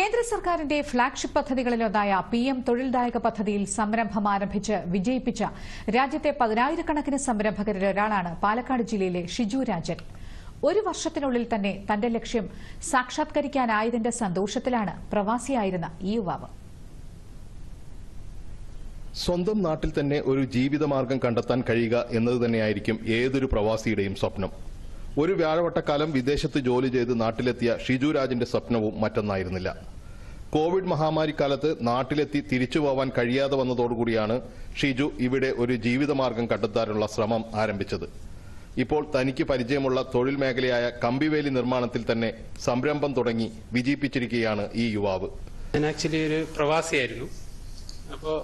കേന്ദ്ര സർക്കാരിന്റെ ഫ്ളാഗ്ഷിപ്പ് പദ്ധതികളിലൊന്നായ പി എം തൊഴിൽദായക പദ്ധതിയിൽ സംരംഭം ആരംഭിച്ച് വിജയിപ്പിച്ച രാജ്യത്തെ പതിനായിരക്കണക്കിന് സംരംഭകരിൽ ഒരാളാണ് പാലക്കാട് ജില്ലയിലെ ഷിജു രാജൻ. ഒരു വർഷത്തിനുള്ളിൽ തന്നെ തന്റെ ലക്ഷ്യം സാക്ഷാത്കരിക്കാനായതിന്റെ സന്തോഷത്തിലാണ് പ്രവാസിയായിരുന്ന ഈ യുവാവ്. സ്വന്തം നാട്ടിൽ തന്നെ ഒരു ജീവിതമാർഗം കണ്ടെത്താൻ കഴിയുക എന്നത് തന്നെയായിരിക്കും ഏതൊരു പ്രവാസിയുടെയും സ്വപ്നം. ഒരു വ്യാഴവട്ടക്കാലം വിദേശത്ത് ജോലി ചെയ്ത് നാട്ടിലെത്തിയ ഷിജു രാജിന്റെ സ്വപ്നവും മറ്റൊന്നായിരുന്നില്ല. കോവിഡ് മഹാമാരി കാലത്ത് നാട്ടിലെത്തി തിരിച്ചു പോവാൻ കഴിയാതെ വന്നതോടുകൂടിയാണ് ഷിജു ഇവിടെ ഒരു ജീവിതമാർഗം കണ്ടെത്താനുള്ള ശ്രമം ആരംഭിച്ചത്. ഇപ്പോൾ തനിക്ക് പരിചയമുള്ള തൊഴിൽ മേഖലയായ കമ്പിവേലി നിർമ്മാണത്തിൽ തന്നെ സംരംഭം തുടങ്ങി വിജയിപ്പിച്ചിരിക്കുകയാണ് ഈ യുവാവ്. ഞാൻ ആക്ച്വലി ഒരു പ്രവാസിയായിരുന്നു. അപ്പോൾ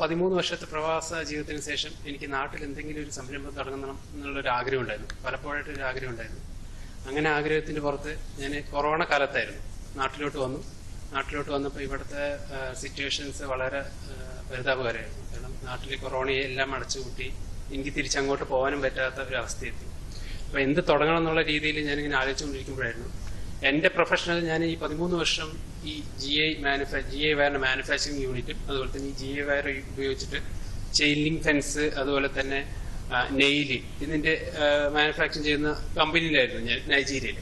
പതിമൂന്ന് വർഷത്തെ പ്രവാസ ജീവിതത്തിന് ശേഷം എനിക്ക് നാട്ടിൽ എന്തെങ്കിലും ഒരു സംരംഭം തുടങ്ങണം എന്നുള്ളൊരു ആഗ്രഹം ഉണ്ടായിരുന്നു പലപ്പോഴായിട്ട് ഒരു ആഗ്രഹം ഉണ്ടായിരുന്നു അങ്ങനെ ആഗ്രഹത്തിന്റെ പുറത്ത് ഞാൻ കൊറോണ കാലത്തായിരുന്നു. നാട്ടിലോട്ട് വന്നു. നാട്ടിലോട്ട് വന്നപ്പോൾ ഇവിടുത്തെ സിറ്റുവേഷൻസ് വളരെ പരിതാപകരമായിരുന്നു. കാരണം നാട്ടിൽ കൊറോണയെ എല്ലാം അടച്ചു അടച്ചുകൂട്ടി എനിക്ക് തിരിച്ചങ്ങോട്ട് പോകാനും പറ്റാത്ത ഒരു അവസ്ഥയെത്തി. അപ്പോൾ എന്ത് തുടങ്ങണം എന്നുള്ള രീതിയിൽ ഞാനിങ്ങനെ ആലോചിച്ചുകൊണ്ടിരിക്കുമ്പോഴായിരുന്നു എന്റെ പ്രൊഫഷണൽ ഞാൻ ഈ പതിമൂന്ന് വർഷം ഈ ജി ഐ മാനുഫാ ജി ഐ വയറിന്റെ മാനുഫാക്ചറിങ് യൂണിറ്റും അതുപോലെ തന്നെ ഈ ജി ഐ വയർ ഉപയോഗിച്ചിട്ട് ചെയിലിംഗ് ഫെൻസ് അതുപോലെ തന്നെ നെയിൽ ഇതിന്റെ മാനുഫാക്ചർ ചെയ്യുന്ന കമ്പനിയിലായിരുന്നു ഞാൻ നൈജീരിയയിൽ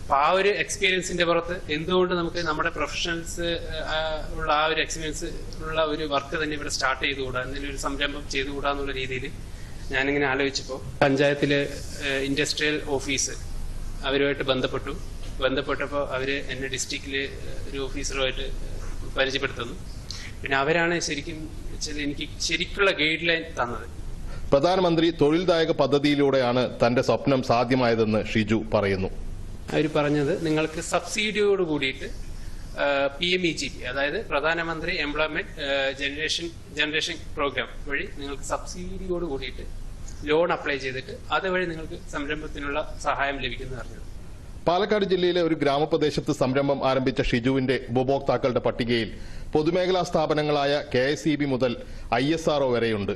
അപ്പൊ ആ ഒരു എക്സ്പീരിയൻസിന്റെ പുറത്ത് എന്തുകൊണ്ട് നമുക്ക് നമ്മുടെ പ്രൊഫഷണൽസ് ഉള്ള ആ ഒരു എക്സ്പീരിയൻസ് ഉള്ള ഒരു വർക്ക് തന്നെ ഇവിടെ സ്റ്റാർട്ട് ചെയ്തുകൂടാ എന്തെങ്കിലും ഒരു സംരംഭം ചെയ്തുകൂടാ എന്നുള്ള രീതിയിൽ ഞാനിങ്ങനെ ആലോചിച്ചപ്പോൾ പഞ്ചായത്തിലെ ഇൻഡസ്ട്രിയൽ ഓഫീസ് അവരുമായിട്ട് ബന്ധപ്പെട്ടു. ബന്ധപ്പെട്ടപ്പോൾ അവർ എന്നെ ഡിസ്ട്രിക്റ്റിലെ ഒരു ഓഫീസറുമായിട്ട് പരിചയപ്പെടുത്തുന്നു. പിന്നെ അവരാണ് ശരിക്കും എനിക്ക് ശരിക്കുള്ള ഗൈഡ് ലൈൻ തന്നത്. പ്രധാനമന്ത്രി തൊഴിൽദായക പദ്ധതിയിലൂടെയാണ് തന്റെ സ്വപ്നം സാധ്യമായതെന്ന് ഷിജു പറയുന്നു. അവർ പറഞ്ഞത് നിങ്ങൾക്ക് സബ്സിഡിയോട് കൂടിയിട്ട് P M E G P അതായത് പ്രധാനമന്ത്രി എംപ്ലോയ്മെന്റ് ജനറേഷൻ ജനറേഷൻ പ്രോഗ്രാം വഴി നിങ്ങൾക്ക് സബ്സിഡിയോട് കൂടിയിട്ട് ലോൺ അപ്ലൈ ചെയ്തിട്ട് അതുവഴി നിങ്ങൾക്ക് സംരംഭത്തിനുള്ള സഹായം ലഭിക്കുന്നു പറഞ്ഞത് പാലക്കാട് ജില്ലയിലെ ഒരു ഗ്രാമപ്രദേശത്ത് സംരംഭം ആരംഭിച്ച ഷിജുവിന്റെ ഉപഭോക്താക്കളുടെ പട്ടികയിൽ പൊതുമേഖലാ സ്ഥാപനങ്ങളായ കെ മുതൽ ഐ വരെയുണ്ട്.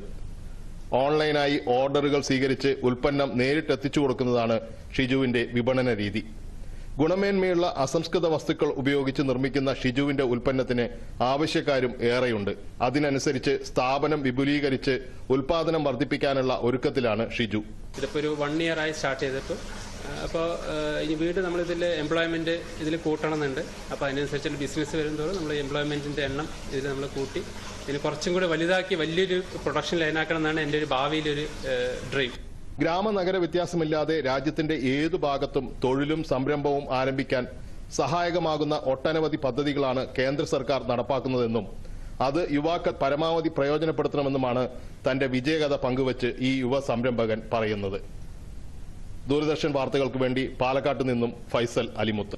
ഓൺലൈനായി ഓർഡറുകൾ സ്വീകരിച്ച് ഉൽപ്പന്നം നേരിട്ട് എത്തിച്ചു കൊടുക്കുന്നതാണ് ഷിജുവിന്റെ വിപണന രീതി. ഗുണമേന്മയുള്ള അസംസ്കൃത വസ്തുക്കൾ ഉപയോഗിച്ച് നിർമ്മിക്കുന്ന ഷിജുവിന്റെ ഉൽപ്പന്നത്തിന് ആവശ്യക്കാരും ഏറെയുണ്ട്. അതിനനുസരിച്ച് സ്ഥാപനം വിപുലീകരിച്ച് ഉൽപാദനം വർദ്ധിപ്പിക്കാനുള്ള ഒരുക്കത്തിലാണ് ഷിജു. ഇതിപ്പോ ഒരു വൺ ഇയർ ആയി സ്റ്റാർട്ട് ചെയ്തിട്ട് അപ്പോൾ ഇനി വീണ്ടും നമ്മളിതിൽ എംപ്ലോയ്മെന്റ് ഇതിൽ കൂട്ടണമെന്നുണ്ട്. അപ്പോൾ അതിനനുസരിച്ചുള്ള ബിസിനസ് വരുന്നതോറും നമ്മൾ എംപ്ലോയ്മെന്റിന്റെ എണ്ണം ഇതിൽ നമ്മൾ കൂട്ടി. ഇതിന് കുറച്ചും കൂടി വലുതാക്കി വലിയൊരു പ്രൊഡക്ഷൻ ലൈനാക്കണം എന്നാണ് എന്റെ ഒരു ഭാവിയിലൊരു ഡ്രീം ഗ്രാമനഗര വ്യത്യാസമില്ലാതെ രാജ്യത്തിന്റെ ഏതു ഭാഗത്തും തൊഴിലും സംരംഭവും ആരംഭിക്കാൻ സഹായകമാകുന്ന ഒട്ടനവധി പദ്ധതികളാണ് കേന്ദ്ര സർക്കാർ നടപ്പാക്കുന്നതെന്നും അത് യുവാക്കൾ പരമാവധി പ്രയോജനപ്പെടുത്തണമെന്നുമാണ് തന്റെ വിജയകഥ പങ്കുവച്ച് ഈ യുവ സംരംഭകൻ പറയുന്നത്. ദൂരദർശൻ വാർത്തകൾക്ക് വേണ്ടി പാലക്കാട്ട് നിന്നും ഫൈസൽ അലിമുത്ത്.